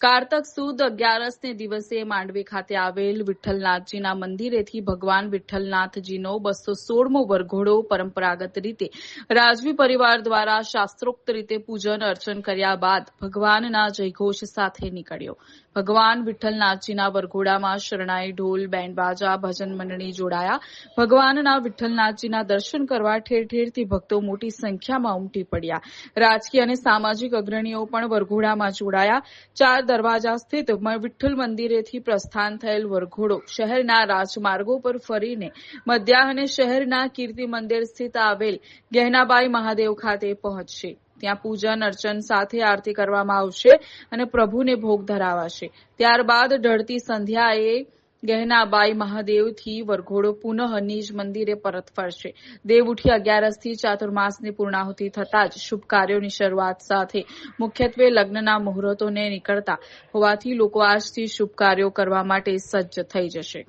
કારતક સુદ અગિયારસને દિવસે માંડવી ખાતે આવેલ વિઠ્ઠલનાથજીના મંદિરેથી ભગવાન વિઠ્ઠલનાથજીનો બસો સોળમો વરઘોડો પરંપરાગત રીતે રાજવી પરિવાર દ્વારા શાસ્ત્રોક્ત રીતે પૂજન અર્ચન કર્યા બાદ ભગવાનના જયઘોષ સાથે નીકળ્યો. ભગવાન વિઠ્ઠલનાથજીના વરઘોડામાં શરણાઈ ઢોલ બેન્ડ બાજા ભજન મંડળી જોડાયા. ભગવાનના વિઠ્ઠલનાથજીના દર્શન કરવા ઠેર ઠેરથી ભક્તો મોટી સંખ્યામાં ઉમટી પડ્યા. રાજકીય અને સામાજિક અગ્રણીઓ પણ વરઘોડામાં જોડાયા. ચાર દરવાજા સ્થિત વિઠ્ઠલ મંદિરેથી પ્રસ્થાન થયેલ વરઘોડો શહેરના રાજમાર્ગો પર ફરીને મધ્યાહને શહેરના કીર્તિ મંદિર સ્થિત આવેલ ગહેનાબાઈ મહાદેવ ખાતે પહોંચશે. ત્યાં પૂજન અર્ચન સાથે આરતી કરવામાં આવશે અને પ્રભુને ભોગ ધરાવાશે. ત્યારબાદ ઢળતી સંધ્યાએ ગહેનાબાઈ મહાદેવથી વરઘોડો પુનઃ નિજ મંદિરે પરત ફરશે. દેવઉઠી અગિયારસથી ચાતુર્માસની પૂર્ણાહુતિ થતાં જ શુભ કાર્યોની શરૂઆત સાથે મુખ્યત્વે લગ્નના મુહૂર્તોને નીકળતા હોવાથી લોકો આજથી શુભ કાર્યો કરવા માટે સજ્જ થઈ જશે.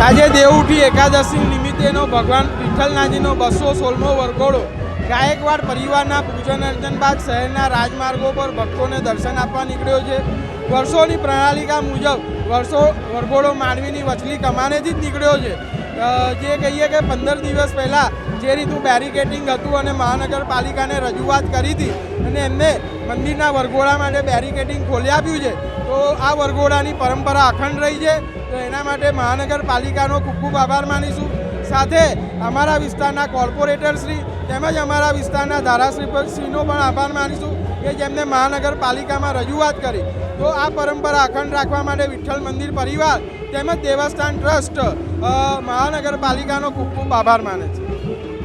આજે દેવઉઠી એકાદશી નિમિત્તેનો ભગવાન વિઠ્ઠલનાથજીનો બસો સોળમો વરઘોડો ગાયકવાડ પરિવારના પૂજન અર્ચન બાદ શહેરના રાજમાર્ગો પર ભક્તોને દર્શન આપવા નીકળ્યો છે. વર્ષોની પ્રણાલિકા મુજબ વર્ષો વરઘોડો માંડવીની વચલી કમાનેથી જ નીકળ્યો છે. જે કહીએ કે પંદર દિવસ પહેલાં જે રીતનું બેરિકેટિંગ હતું અને મહાનગરપાલિકાને રજૂઆત કરી હતી અને એમને મંદિરના વરઘોડા માટે બેરિકેટિંગ ખોલી આપ્યું છે, તો આ વરઘોડાની પરંપરા અખંડ રહી છે. તો એના માટે મહાનગરપાલિકાનો ખૂબ ખૂબ આભાર માનીશું. સાથે અમારા વિસ્તારના કોર્પોરેટર શ્રી તેમજ અમારા વિસ્તારના ધારાશ્રીશ્રીનો પણ આભાર માનીશું કે જેમને મહાનગરપાલિકામાં રજૂઆત કરી. તો આ પરંપરા અખંડ રાખવા માટે વિઠ્ઠલ મંદિર પરિવાર તેમજ દેવસ્થાન ટ્રસ્ટ મહાનગરપાલિકાનો ખૂબ ખૂબ આભાર માને છે.